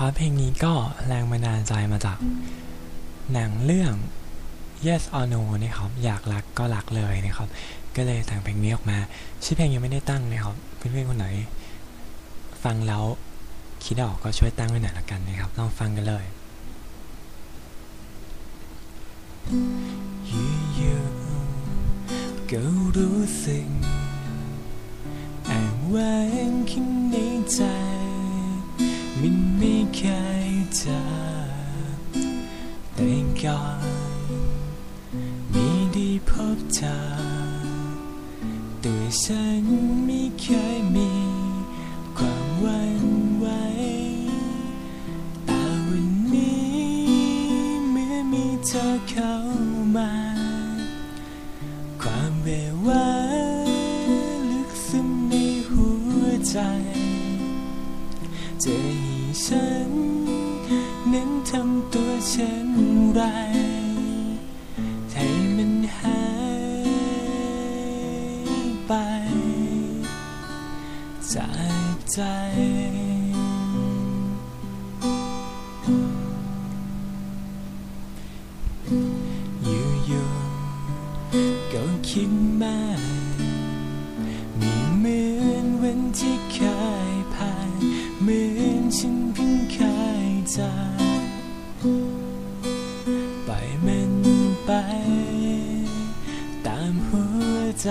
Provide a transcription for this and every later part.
ครับเพลงนี้ก็แรงบันดาลใจมาจากหนังเรื่อง Yes or No นะครับอยากรักก็รักเลยนะครับ ก็เลยแต่งเพลงนี้ออกมา ชื่อเพลงยังไม่ได้ตั้งนะครับเพื่อนๆคนไหน ฟังแล้วคิดออกก็ช่วยตั้งไว้หน่อยละกันนะครับ ลองฟังกันเลยอยู่ๆก็รู้สึกอ้างว้างข้างในใจ ไม่เคยจอแต่ก่อนม่ได้พบเธอตัวฉันไม่เคยมีความหวั่นไหวแต่วันนี้เมื่อมีเธอเข้ามา ความเววาลึกซึ้งในหัวใจ จะ ฉัน นั้นทำตัวเช่นไรให้มันหายไป จากใจอยู่ๆก็คิดมากไม่เหมือนวันที่ ใจ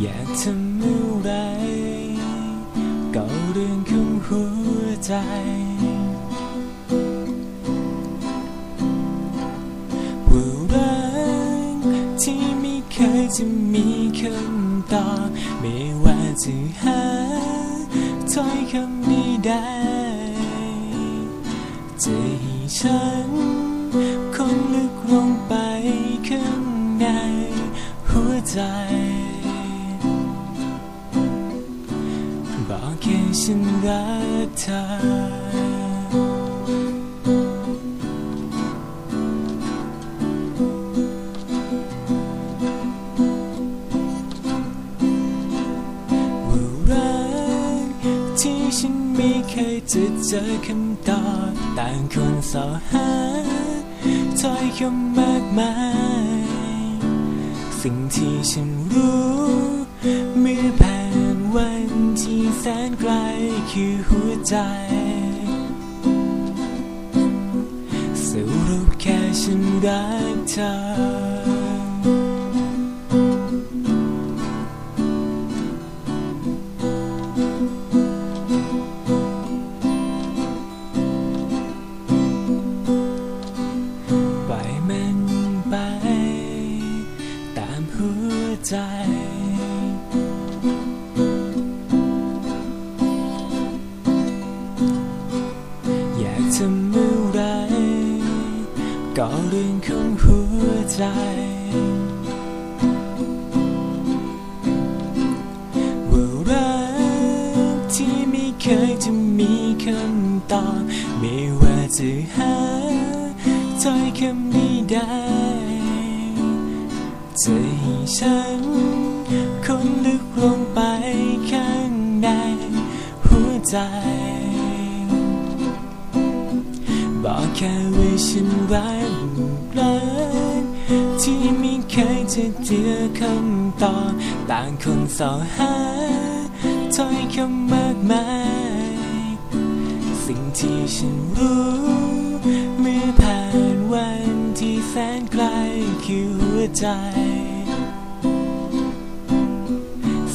อยากทำอะไรก็เรื่องของหัวใจ ว่ารักที่ไม่เคยจะมีคำตอบไม่ว่าจะหาถ้อยคำนี้ได้ ให้ฉัน คนลึกลงไปข้างในหัวใจ บอกแค่ฉันรักเธอ เคยจะเจอคำตอบต่างคนสอหาถ้อยคำมากมาย สิ่งที่ฉันรู้เมื่อผ่านวันที่แสนไกลคือหัวใจ สรุปแค่ฉันรักเธอ หัวใจอยากทำอไรก็เรื่องของหัวใจ ว่ารักที่ไม่เคยจะมีคำตอบไม่ว่าจะหาถ้อยคำนี้ได้จะให้ฉันคนลึกลงไปข้างในหัวใจ บอกแค่ว่าฉันรักรักที่ไม่เคยจะเจอคำตอบต่างคนสอหาถ้อยคำมากมาย สิ่งที่ฉันรู้ ใจ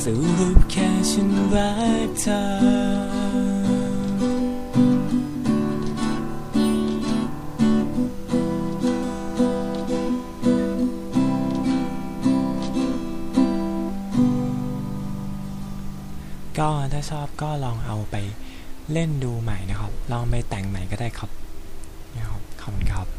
สรุปแค่ฉันรักเธอก็ถ้าชอบก็ลองเอาไปเล่นดูใหม่นะครับ ลองไปแต่งใหม่ก็ได้ครับนะครับ ขอบคุณครับ